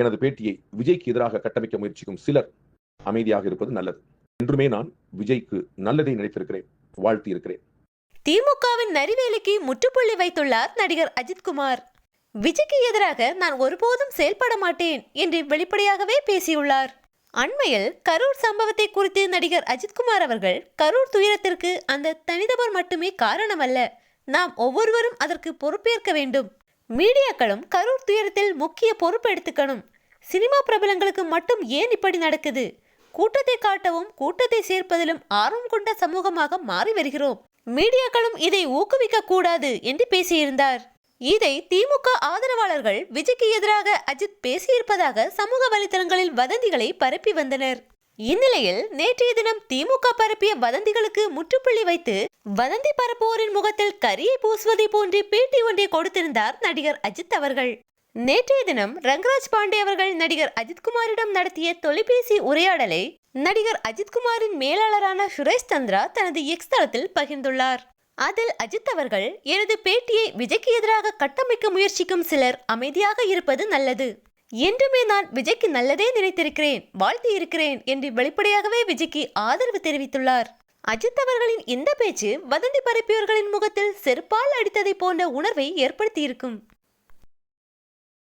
எனது பேட்டியை விஜய்க்கு எதிராக கட்டமைக்க முயற்சிக்கும் சிலர் அமைதியாக இருப்பது நல்லது. என்றுமே நான் விஜய்க்கு நல்லதை நினைத்திருக்கிறேன் வாழ்த்தி இருக்கிறேன் திமுகவின் நரிவேலிக்கு முற்றுப்புள்ளி வைத்துள்ளார் நடிகர் அஜித்குமார். விஜய்க்கு எதிராக நான் ஒருபோதும் செயல்பட மாட்டேன் என்று வெளிப்படையாகவே பேசியுள்ளார். அண்மையில் கரூர் சம்பவத்தை குறித்து நடிகர் அஜித்குமார் அவர்கள் கரூர் துயரத்திற்கு அந்த தனிநபர் மட்டுமே காரணமல்ல. நாம் ஒவ்வொருவரும் அதற்கு பொறுப்பேற்க வேண்டும். மீடியாக்களும் கரூர் துயரத்தில் முக்கிய பொறுப்பு எடுத்துக்கணும். சினிமா பிரபலங்களுக்கு மட்டும் ஏன் இப்படி நடக்குது? கூட்டத்தை காட்டவும் கூட்டத்தை சேர்ப்பதிலும் ஆர்வம் கொண்ட சமூகமாக மாறி வருகிறோம். மீடியாக்களும் இதை ஊக்குவிக்க கூடாது என்று பேசியிருந்தார். இதை திமுக ஆதரவாளர்கள் விஜய்க்கு எதிராக அஜித் பேசியிருப்பதாக சமூக வலைதளங்களில் வதந்திகளை பரப்பி வந்தனர். இந்நிலையில் நேற்றைய தினம் திமுக பரப்பிய வதந்திகளுக்கு முற்றுப்புள்ளி வைத்து வதந்தி பரப்புவோரின் முகத்தில் கரியை பூசுவதை போன்று பேட்டி ஒன்றை கொடுத்திருந்தார் நடிகர் அஜித் அவர்கள். நேற்றைய தினம் ரங்கராஜ் பாண்டே அவர்கள் நடிகர் அஜித்குமாரிடம் நடத்திய தொலைபேசி உரையாடலை நடிகர் அஜித்குமாரின் மேலாளரான சுரேஷ் சந்திரா தனது எக்ஸ் தளத்தில் பகிர்ந்துள்ளார். அதில் அஜித் அவர்கள் எனது பேட்டியை விஜய்க்கு எதிராக கட்டமைக்க முயற்சிக்கும் சிலர் அமைதியாக இருப்பது நல்லது. என்றுமே நான் விஜய்க்கு நல்லதே நினைத்திருக்கிறேன் வாழ்த்தி இருக்கிறேன் என்று வெளிப்படையாகவே விஜய்க்கு ஆதரவு தெரிவித்துள்ளார். அஜித் அவர்களின் இந்த பேச்சு வதந்தி பரப்பியவர்களின் முகத்தில் செருப்பால் அடித்ததை போன்ற உணர்வை ஏற்படுத்தியிருக்கும்.